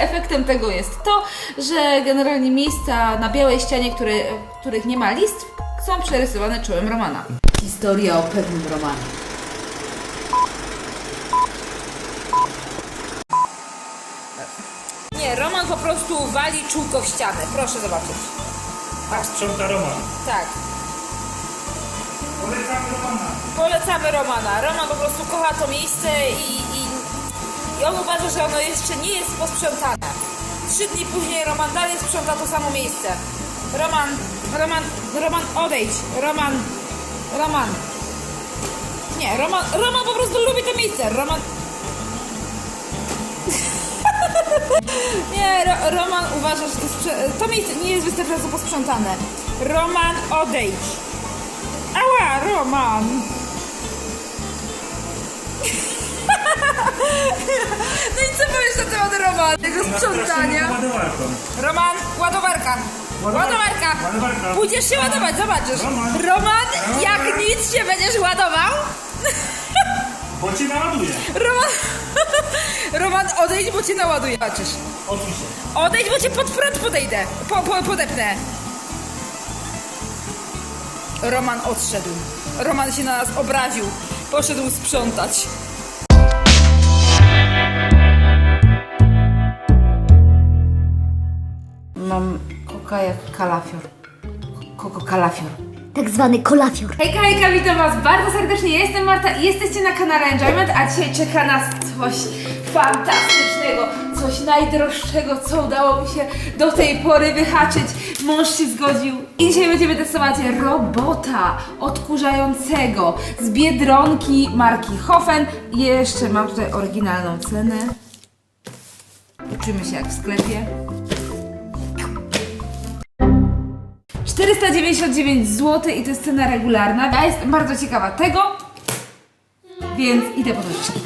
efektem tego jest to, że generalnie miejsca na białej ścianie, które, których nie ma listw, są przerysowane czołem Romana. Historia o pewnym Romanie. Nie, Roman po prostu wali czółko w ścianę. Proszę zobaczyć. Sprząta Roman. Tak. Polecamy Romana. Polecamy Romana. Roman po prostu kocha to miejsce i, i, i on uważa, że ono jeszcze nie jest posprzątane. Trzy dni później Roman dalej sprząta to samo miejsce. Roman, Roman, Roman odejdź. Roman, Roman. Nie, Roman, Roman po prostu lubi to miejsce. Roman... Nie, Ro, Roman uważa, że to, to miejsce nie jest wystarczająco posprzątane. Roman, odejdź. Ała, Roman! No i co powiesz na temat Roman? Jego sprzątania? Ładowarką. Roman, ładowarka. Ładowarka. Ładowarka. Pójdziesz się ładować, zobaczysz. Roman. Roman, jak nic się będziesz ładował. Bo cię naładuje. Roman, Roman, odejdź, bo cię naładuję. Zobaczysz. Odejdź, bo cię pod prąd podejdę. Po, po, podepnę. Roman odszedł. Roman się na nas obraził. Poszedł sprzątać. Koka jak kalafior. Koko kalafior. Tak zwany kolafior. Hejka, hejka, witam Was bardzo serdecznie. Ja jestem Marta i jesteście na kanale Enjoyment, a dzisiaj czeka nas coś fantastycznego, coś najdroższego, co udało mi się do tej pory wyhaczyć. Mąż się zgodził. I dzisiaj będziemy testować robota odkurzającego z Biedronki marki Hofen. Jeszcze mam tutaj oryginalną cenę. Uczymy się jak w sklepie. 499 zł i to jest cena regularna. Ja jestem bardzo ciekawa tego, więc idę po nożyczki.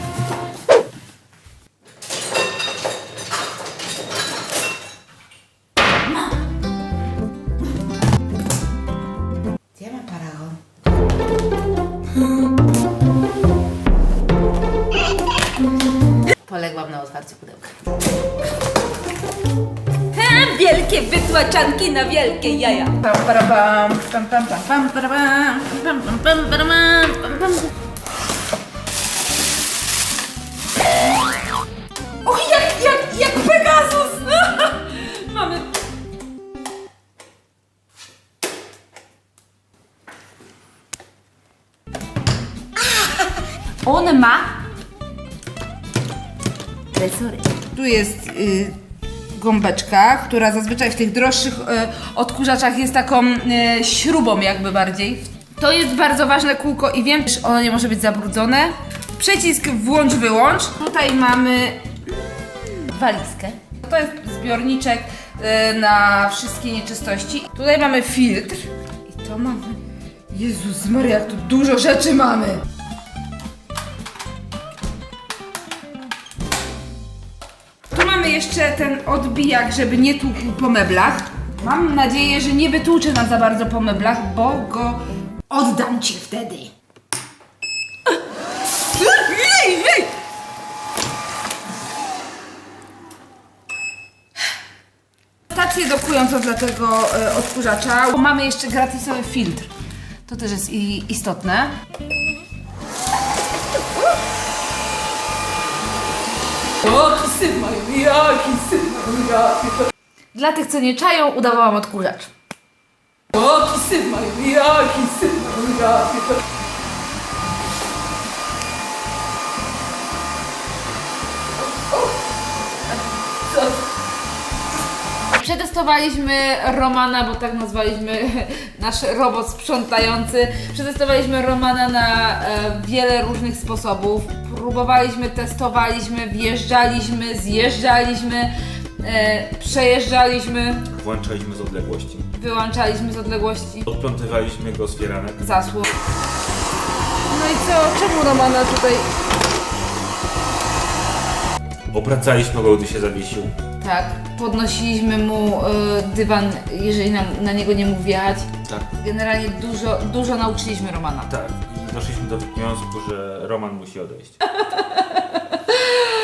Wytłaczanki na wielkie jaja. Pam, para, pam, pam, pam, pam, pam, para, pam, pam, pam, pam, para, pam, pam, pam. O, jak, jak, jak Pegasus! Mamy... On ma Tresory. tu jest y, gąbeczka, która zazwyczaj w tych droższych y, odkurzaczach jest taką y, śrubą jakby bardziej. To jest bardzo ważne kółko i wiem, że ono nie może być zabrudzone. Przycisk włącz-wyłącz. Tutaj mamy walizkę. To jest zbiorniczek y, na wszystkie nieczystości. Tutaj mamy filtr. I to mamy... Jezus Maria, jak tu dużo rzeczy mamy! Jeszcze ten odbijak, żeby nie tłukł po meblach. Mam nadzieję, że nie wytłucze nas za bardzo po meblach, bo go oddam ci wtedy. Stację dokującą dla tego e, odkurzacza. Mamy jeszcze gratisowy filtr. To też jest istotne. Jaki syf mają, jaki syf mają, jaki Dla tych, co nie czają, udawałam odkurzacz. Jaki syf mają, jaki syf mają, jaki Przetestowaliśmy Romana, bo tak nazwaliśmy nasz robot sprzątający. Przetestowaliśmy Romana na e, wiele różnych sposobów. Próbowaliśmy, testowaliśmy, wjeżdżaliśmy, zjeżdżaliśmy, e, przejeżdżaliśmy, Włączaliśmy z odległości. wyłączaliśmy z odległości Odplątywaliśmy go z fieranek. zasłon. No i co? Czemu Romana tutaj Obracaliśmy go, gdy się zawiesił. Tak? Podnosiliśmy mu e, dywan, jeżeli nam, na niego nie mógł wjechać. Tak. Generalnie dużo, dużo nauczyliśmy Romana. Tak. I doszliśmy do wniosku, że Roman musi odejść.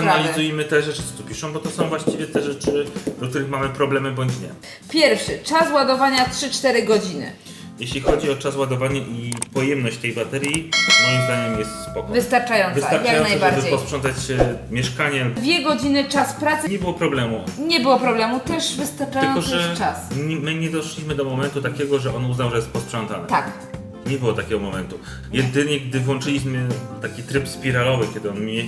Analizujmy te rzeczy, co tu piszą, bo to są właściwie te rzeczy, do których mamy problemy bądź nie. Pierwszy, czas ładowania 3-4 godziny. Jeśli chodzi o czas ładowania i pojemność tej baterii, moim zdaniem jest spoko. Wystarczająca, jak Wystarczająco, żeby najbardziej. posprzątać e, mieszkanie. Dwie godziny czas pracy. Nie było problemu. Nie było problemu, też Tylko, wystarczający że czas. ni- my nie doszliśmy do momentu takiego, że on uznał, że jest posprzątane. Tak. Nie było takiego momentu. Jedynie gdy włączyliśmy taki tryb spiralowy, kiedy on mnie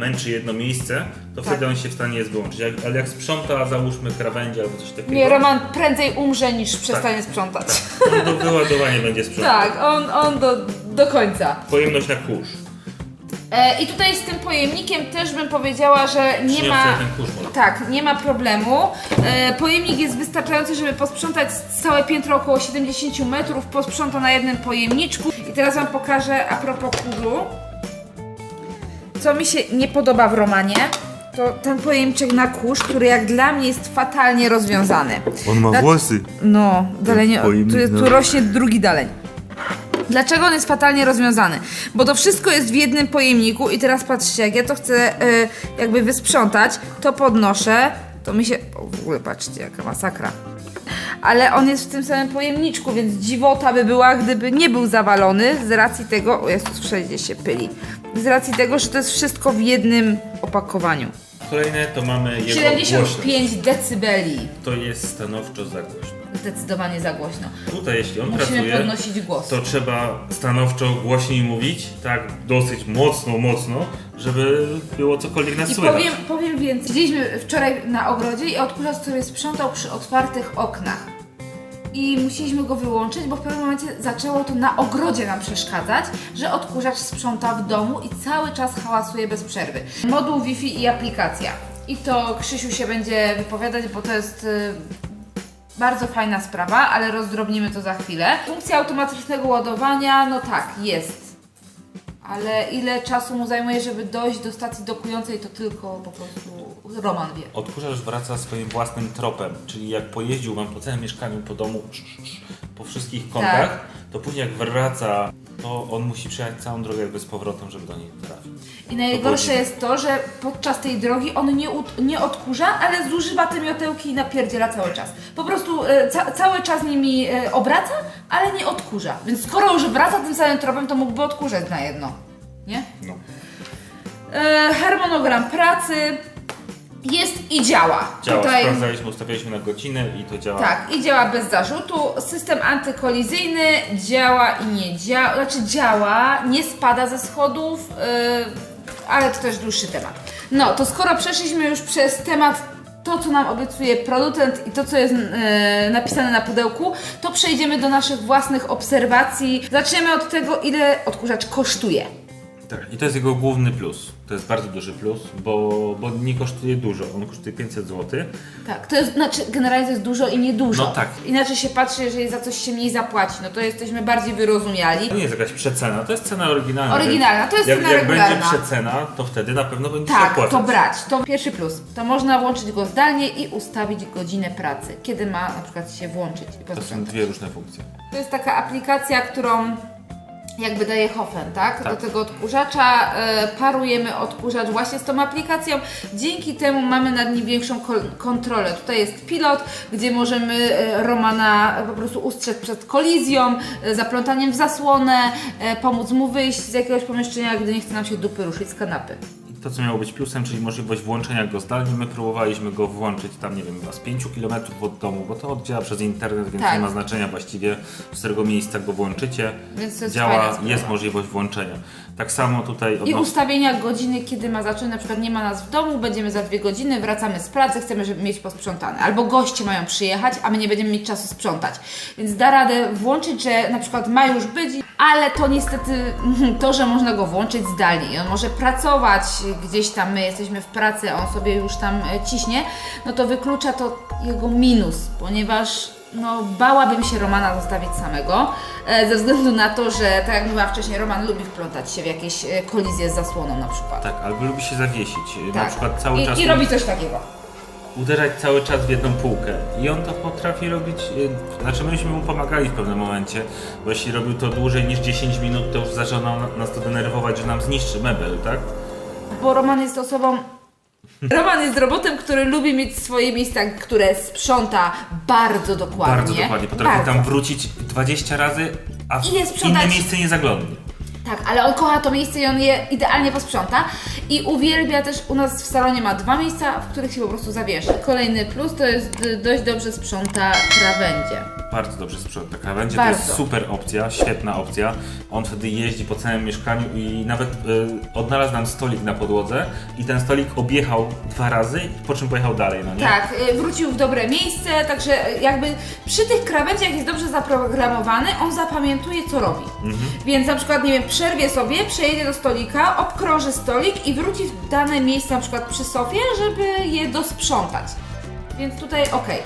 męczy jedno miejsce, to Tak. wtedy on się w stanie jest wyłączyć. Jak, ale jak sprząta, załóżmy krawędzi albo coś takiego, Nie, Roman prędzej umrze niż przestanie sprzątać. on do wyładowania będzie sprzątał. Tak, on, on do, do końca. Pojemność na kurz. E, I tutaj z tym pojemnikiem też bym powiedziała, że nie Przyniosę ma. ten kurz może. Tak, nie ma problemu. E, pojemnik jest wystarczający, żeby posprzątać całe piętro około 70 metrów. Posprząta na jednym pojemniczku. I teraz Wam pokażę a propos kurzu. Co mi się nie podoba w Romanie, to ten pojemniczek na kurz, który jak dla mnie jest fatalnie rozwiązany. On ma Dla- włosy. No, dalej nie, tu, tu rośnie drugi dalej. Dlaczego on jest fatalnie rozwiązany? Bo to wszystko jest w jednym pojemniku i teraz patrzcie, jak ja to chcę y, jakby wysprzątać, to podnoszę, to mi się... O, w ogóle patrzcie, jaka masakra. Ale on jest w tym samym pojemniczku, więc dziwota by była, gdyby nie był zawalony z racji tego... O Jezus, wszędzie się pyli. Z racji tego, że to jest wszystko w jednym opakowaniu. Kolejne to mamy jego głośność. 75 decybeli. To jest stanowczo za głośno. Zdecydowanie za głośno. Tutaj jeśli on Musimy pracuje, podnosić głos. to trzeba stanowczo głośniej mówić, tak dosyć mocno, mocno, żeby było cokolwiek nas I słychać. powiem, powiem więcej. Siedzieliśmy wczoraj na ogrodzie i odkurzacz sobie sprzątał przy otwartych oknach. I musieliśmy go wyłączyć, bo w pewnym momencie zaczęło to na ogrodzie nam przeszkadzać, że odkurzacz sprząta w domu i cały czas hałasuje bez przerwy. Moduł Wi-Fi i aplikacja. I to Krzysiu się będzie wypowiadać, bo to jest y, bardzo fajna sprawa, ale rozdrobnimy to za chwilę. Funkcja automatycznego ładowania, no tak, jest. Ale ile czasu mu zajmuje, żeby dojść do stacji dokującej, to tylko po prostu Roman wie. Odkurzacz wraca swoim własnym tropem, czyli jak pojeździł wam po całym mieszkaniu, po domu, po wszystkich kątach, Tak. to później jak wraca, to on musi przejechać całą drogę jakby z powrotem, żeby do niej trafić. I najgorsze jest to, że podczas tej drogi on nie, nie odkurza, ale zużywa te miotełki i napierdziela cały czas. Po prostu e, ca- cały czas nimi e, obraca, ale nie odkurza. Więc skoro już wraca tym samym tropem, to mógłby odkurzać na jedno. Nie? No. E, harmonogram pracy jest i działa. Działa, Tutaj sprawdzaliśmy, ustawialiśmy na godzinę i to działa. Tak, i działa bez zarzutu. System antykolizyjny działa i nie działa, znaczy działa, nie spada ze schodów, yy, ale to też dłuższy temat. No, to skoro przeszliśmy już przez temat to, co nam obiecuje producent i to, co jest yy, napisane na pudełku, to przejdziemy do naszych własnych obserwacji. Zaczniemy od tego, ile odkurzacz kosztuje. Tak, i to jest jego główny plus. To jest bardzo duży plus, bo, bo nie kosztuje dużo. On kosztuje 500 zł. Tak, to jest, znaczy generalnie to jest dużo i niedużo. No tak. Inaczej się patrzy, jeżeli za coś się mniej zapłaci, no to jesteśmy bardziej wyrozumiali. To nie jest jakaś przecena, to jest cena oryginalna. Oryginalna, to jest jak, cena jak regularna. będzie przecena, to wtedy na pewno będzie się Tak, opłacać. to brać. To pierwszy plus. To można włączyć go zdalnie i ustawić godzinę pracy, kiedy ma na przykład się włączyć i To są posprzątać. dwie różne funkcje. To jest taka aplikacja, którą jakby daje Hofen, tak? Tak. Do tego odkurzacza e, parujemy odkurzacz właśnie z tą aplikacją. Dzięki temu mamy nad nim większą kontrolę. Tutaj jest pilot, gdzie możemy e, Romana po prostu ustrzec przed kolizją, e, zaplątaniem w zasłonę, pomóc mu wyjść z jakiegoś pomieszczenia, gdy nie chce nam się dupy ruszyć z kanapy. I to, co miało być plusem, czyli możliwość włączenia go zdalnie, my próbowaliśmy go włączyć tam, nie wiem, chyba z 5 km od domu, bo to oddziała przez internet, więc Tak. nie ma znaczenia właściwie, z którego miejsca go włączycie. Więc jest Działa, jest możliwość włączenia. Tak samo tutaj I odnośnie... ustawienia godziny, kiedy ma zacząć, na przykład nie ma nas w domu, będziemy za dwie godziny, wracamy z pracy, chcemy żeby mieć posprzątane. Albo goście mają przyjechać, a my nie będziemy mieć czasu sprzątać. Więc da radę włączyć, że na przykład ma już być, ale to niestety to, że można go włączyć zdalnie i on może pracować gdzieś tam, my jesteśmy w pracy, a on sobie już tam e, ciśnie, no to wyklucza to jego minus, ponieważ no, bałabym się Romana zostawić samego, e, ze względu na to, że tak jak mówiłam wcześniej, Roman lubi wplątać się w jakieś e, kolizje z zasłoną na przykład. Tak, albo lubi się zawiesić. Na Tak. przykład cały I, czas I robi coś takiego. Uderzać cały czas w jedną półkę. I on to potrafi robić, y, znaczy myśmy mu pomagali w pewnym momencie, bo jeśli robił to dłużej niż 10 minut, to już zaczynał na- nas to denerwować, że nam zniszczy mebel, tak? Bo Roman jest osobą Roman jest robotem, który lubi mieć swoje miejsca, które sprząta bardzo dokładnie. Bardzo dokładnie. Potrafi Bardzo. tam wrócić 20 razy, a w inne miejsce nie zaglądnie. Tak, ale on kocha to miejsce i on je idealnie posprząta. I uwielbia też, u nas w salonie ma dwa miejsca, w których się po prostu zawiesza. Kolejny plus to jest y, dość dobrze sprząta krawędzie. Bardzo dobrze sprząta krawędzie, to Bardzo. jest super opcja, świetna opcja. On wtedy jeździ po całym mieszkaniu i nawet y, odnalazł nam stolik na podłodze i ten stolik objechał dwa razy, po czym pojechał dalej, no nie? Tak, y, wrócił w dobre miejsce, także y, jakby przy tych krawędziach jest dobrze zaprogramowany, on zapamiętuje co robi. Więc na przykład, nie wiem, przerwie sobie, przejedzie do stolika, obkrąży stolik i wróci w dane miejsce, na przykład przy sofie, żeby je dosprzątać. Więc tutaj okej.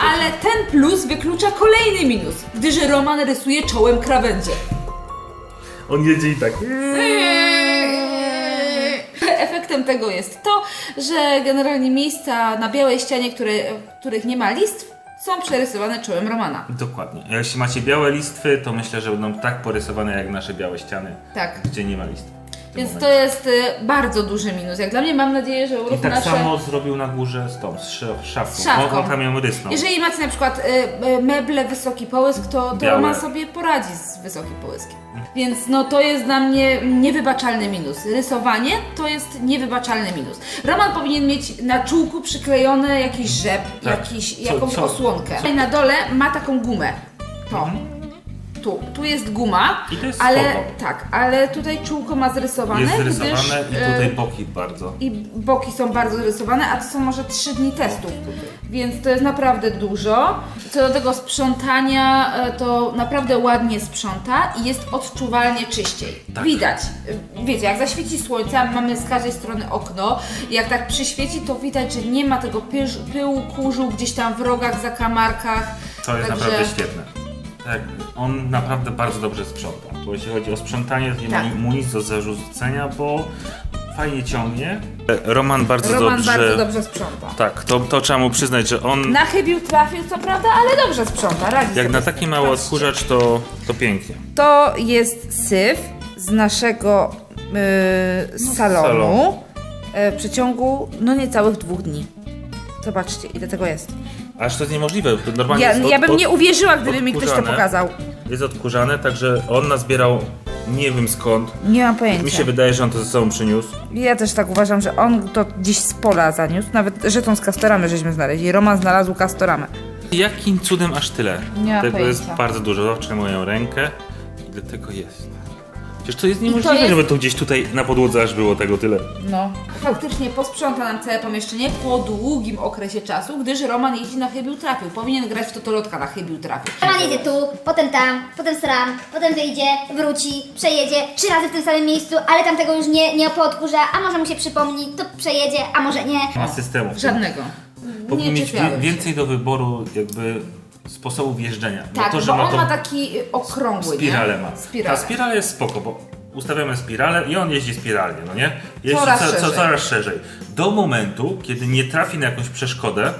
Ale ten plus wyklucza kolejny minus, gdyż Roman rysuje czołem krawędzie. On jedzie i tak. Efektem tego jest to, że generalnie miejsca na białej ścianie, które, których nie ma listw, są przerysowane czołem Romana. Dokładnie. Jeśli macie białe listwy, to myślę, że będą tak porysowane jak nasze białe ściany, Tak. gdzie nie ma listw. Więc to jest y, bardzo duży minus. Jak dla mnie mam nadzieję, że I tak nasze... samo zrobił na górze z tą, z sz- szafką. Z szafką. On, tam ją rysnął. Jeżeli macie na przykład y, y, meble wysoki połysk, to, to Białe. Roman sobie poradzi z wysokim połyskiem. Więc no to jest dla mnie niewybaczalny minus. Rysowanie to jest niewybaczalny minus. Roman powinien mieć na czółku przyklejony jakiś rzep, Tak. jakiś, Co- jakąś co- osłonkę. Tutaj na dole ma taką gumę. To. Tu, tu jest guma. I to jest ale spoko. tak, ale tutaj czółko ma zrysowane, Jest gdyż, rysowane i y, tutaj boki bardzo. i boki są bardzo rysowane, a to są może 3 dni testów, więc to jest naprawdę dużo. Co do tego sprzątania, e, to naprawdę ładnie sprząta i jest odczuwalnie czyściej. Tak. Widać, e, wiecie, jak zaświeci słońce, a mamy z każdej strony okno, jak tak przyświeci, to widać, że nie ma tego pyż, pyłu, kurzu gdzieś tam w rogach, zakamarkach. To jest Także- naprawdę świetne. Tak, on naprawdę bardzo dobrze sprząta. Bo jeśli chodzi o sprzątanie, to nie ma Tak. mu nic do zarzucenia, bo fajnie ciągnie. Roman bardzo Roman dobrze. bardzo dobrze sprząta. Tak, to, to trzeba mu przyznać, że on Na chybił trafił, co prawda, ale dobrze sprząta, radzi jak sobie na z taki tym. mały Patrzcie. odkurzacz, to, to pięknie. To jest syf z naszego yy, salonu salonu. yy, w przeciągu no niecałych dwóch dni. Zobaczcie, ile tego jest. Aż to jest niemożliwe. to Normalnie Ja, jest od, ja bym od, nie uwierzyła, gdyby mi ktoś to odkurzane. pokazał. Jest odkurzane, także on nazbierał nie wiem skąd. Nie mam Mi pojęcia. się wydaje, że on to ze sobą przyniósł. Ja też tak uważam, że on to gdzieś z pola zaniósł. Nawet żeton z kastoramy żeśmy znaleźli. Roman znalazł kastoramę. Jakim cudem aż tyle? Nie mam Tego jest pojęcia. bardzo dużo. Zobaczcie moją rękę. Ile tego jest? Przecież to jest to niemożliwe, jest- żeby to gdzieś tutaj na podłodze aż było tego tyle. No. Faktycznie posprząta nam całe pomieszczenie po długim okresie czasu, gdyż Roman jeździ na chybił trafił. Powinien grać w totolotka na chybił trafił. Roman jedzie tu, potem tam, potem sram, potem wyjdzie, wróci, przejedzie trzy razy w tym samym miejscu, ale tamtego już nie, nie poodkurza, a może mu się przypomni, to przejedzie, a może nie. Ma systemu. Żadnego. Powinien nie mieć więcej do wyboru jakby sposobów jeżdżenia. Tak, to, bo, ma on to ma taki y, okrągły, spirale nie? ma. Spirale. Ta spirala jest spoko, bo ustawiamy spiralę i on jeździ spiralnie, no nie? Jeździ Coraz co, co, szerzej. coraz szerzej. Do momentu, kiedy nie trafi na jakąś przeszkodę,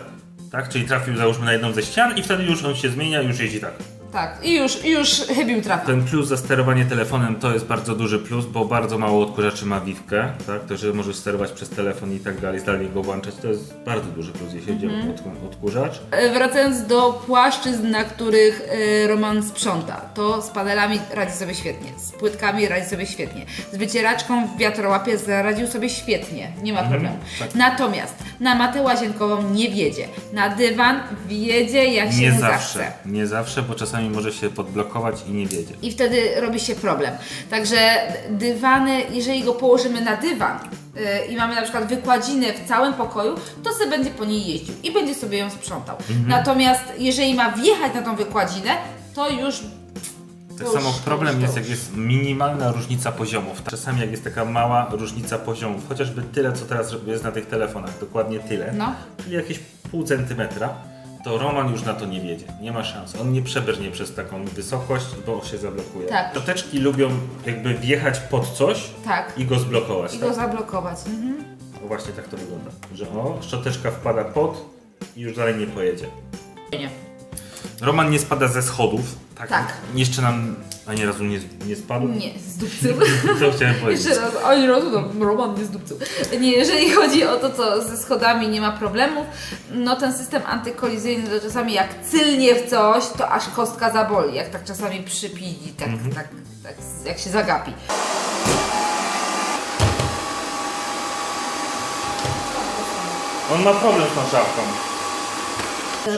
tak? Czyli trafił załóżmy na jedną ze ścian i wtedy już on się zmienia już jeździ tak. Tak, i już, i już chybił trafił. Ten plus za sterowanie telefonem to jest bardzo duży plus, bo bardzo mało odkurzaczy ma wiwkę, tak? To, że możesz sterować przez telefon i tak dalej, zdalnie go włączać, to jest bardzo duży plus, jeśli chodzi Mhm. o od, odkurzacz. E, Wracając do płaszczyzn, na których e, Roman sprząta, to z panelami radzi sobie świetnie, z płytkami radzi sobie świetnie, z wycieraczką w wiatrołapie zaradził sobie świetnie, nie ma problemu. tak. Natomiast na matę łazienkową nie wiedzie, na dywan wjedzie jak się Nie mu zawsze, zachce. nie zawsze, bo czasami może się podblokować i nie wiedzie. I wtedy robi się problem. Także dywany, jeżeli go położymy na dywan yy, i mamy na przykład wykładzinę w całym pokoju, to sobie będzie po niej jeździł i będzie sobie ją sprzątał. Mhm. Natomiast jeżeli ma wjechać na tą wykładzinę, to już Tak samo problem jest, jak jest minimalna różnica poziomów. Czasami jak jest taka mała różnica poziomów, chociażby tyle, co teraz jest na tych telefonach, dokładnie tyle, No. czyli jakieś pół centymetra, to Roman już na to nie wiedzie. Nie ma szans. On nie przebrnie przez taką wysokość, bo się zablokuje. Tak. Szczoteczki lubią jakby wjechać pod coś tak. i go zblokować. I tak? go zablokować. Mhm. O, właśnie tak to wygląda. Że o, szczoteczka wpada pod i już dalej nie pojedzie. Nie. Roman nie spada ze schodów. Tak. Tak. Jeszcze nam Ani razu nie, nie spadł? Nie, z dupcym. To chciałem powiedzieć. Jeszcze raz, ani razu no, Roman nie z dupcą. Nie, jeżeli chodzi o to, co ze schodami nie ma problemów, no ten system antykolizyjny to czasami jak cylnie w coś, to aż kostka zaboli, jak tak czasami przypidzi, tak, tak, tak, jak się zagapi. On ma problem z tą szafką.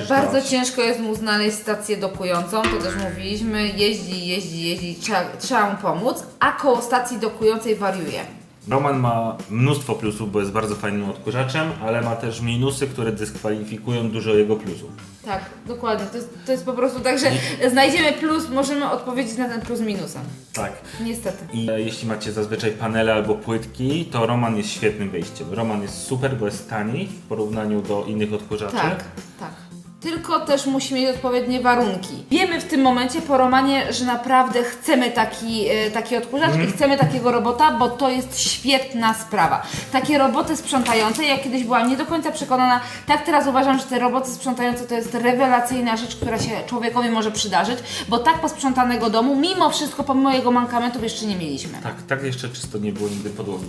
Bardzo ciężko jest mu znaleźć stację dokującą, to też mówiliśmy. Jeździ, jeździ, jeździ, trzeba, trzeba mu pomóc, a koło stacji dokującej wariuje. Roman ma mnóstwo plusów, bo jest bardzo fajnym odkurzaczem, ale ma też minusy, które dyskwalifikują dużo jego plusów. Tak, dokładnie. To jest, to jest po prostu tak, że znajdziemy plus, możemy odpowiedzieć na ten plus minusem. Tak. Niestety. I e, jeśli macie zazwyczaj panele albo płytki, to Roman jest świetnym wyjściem. Roman jest super, bo jest tani w porównaniu do innych odkurzaczy. Tak, tak. Tylko też musi mieć odpowiednie warunki. Wiemy w tym momencie po Romanie, że naprawdę chcemy taki, e, taki odkurzacz Mhm. i chcemy takiego robota, bo to jest świetna sprawa. Takie roboty sprzątające, ja kiedyś byłam nie do końca przekonana, tak teraz uważam, że te roboty sprzątające to jest rewelacyjna rzecz, która się człowiekowi może przydarzyć, bo tak posprzątanego domu, mimo wszystko, pomimo jego mankamentów jeszcze nie mieliśmy. Tak, tak jeszcze czysto nie było nigdy podłogi.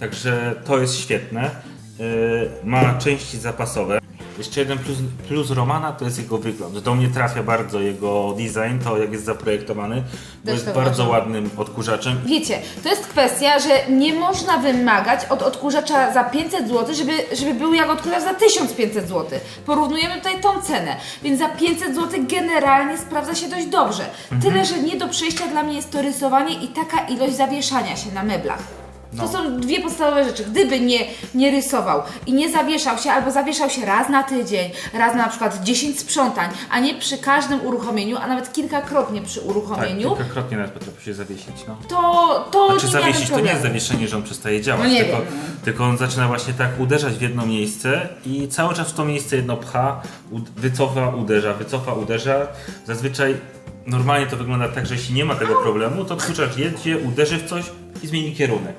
Także to jest świetne. Yy, ma części zapasowe. Jeszcze jeden plus, plus Romana to jest jego wygląd. Do mnie trafia bardzo jego design, to jak jest zaprojektowany, bo jest bardzo uważam. ładnym odkurzaczem. Wiecie, to jest kwestia, że nie można wymagać od odkurzacza za 500 zł, żeby, żeby był jak odkurzacz za 1500 zł. Porównujemy tutaj tą cenę, więc za 500 zł generalnie sprawdza się dość dobrze. Tyle, że nie do przejścia dla mnie jest to rysowanie i taka ilość zawieszania się na meblach. To No. są dwie podstawowe rzeczy. Gdyby nie, nie rysował i nie zawieszał się, albo zawieszał się raz na tydzień, raz na przykład 10 sprzątań, a nie przy każdym uruchomieniu, a nawet kilkakrotnie przy Tak, uruchomieniu, kilkakrotnie nawet potrafi się zawiesić. No. to, to Znaczy nie zawiesić to nie jest zawieszenie, że on przestaje działać, No nie tylko, wiem. tylko on zaczyna właśnie tak uderzać w jedno miejsce i cały czas w to miejsce jedno pcha, wycofa, uderza, wycofa, uderza. Zazwyczaj normalnie to wygląda tak, że jeśli nie ma tego problemu, to odkurzacz jedzie, uderzy w coś i zmieni kierunek.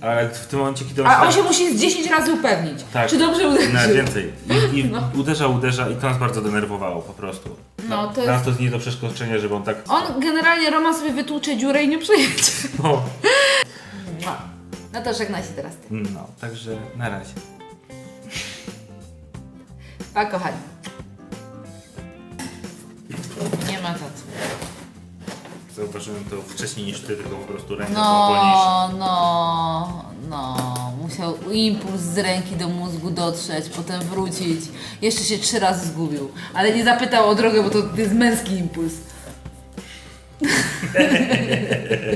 Ale w tym momencie, kiedy on. A tak- on się musi z 10 razy upewnić, Tak. czy dobrze uderzył. Nawet więcej. I, i No. uderza, uderza i to nas bardzo denerwowało po prostu. No, to Teraz jest- to jest nie do przeskoczenia, żeby on tak... On generalnie Roman sobie wytłucze dziurę i nie przejedzie. No. No to żegnaj się teraz ty. no, także na razie. Pa kochani. Nie ma za co. Zauważyłem to wcześniej niż ty, tylko po prostu ręka była wolniejsza. No, no, no. Musiał impuls z ręki do mózgu dotrzeć, potem wrócić. Jeszcze się trzy razy zgubił. Ale nie zapytał o drogę, bo to jest męski impuls.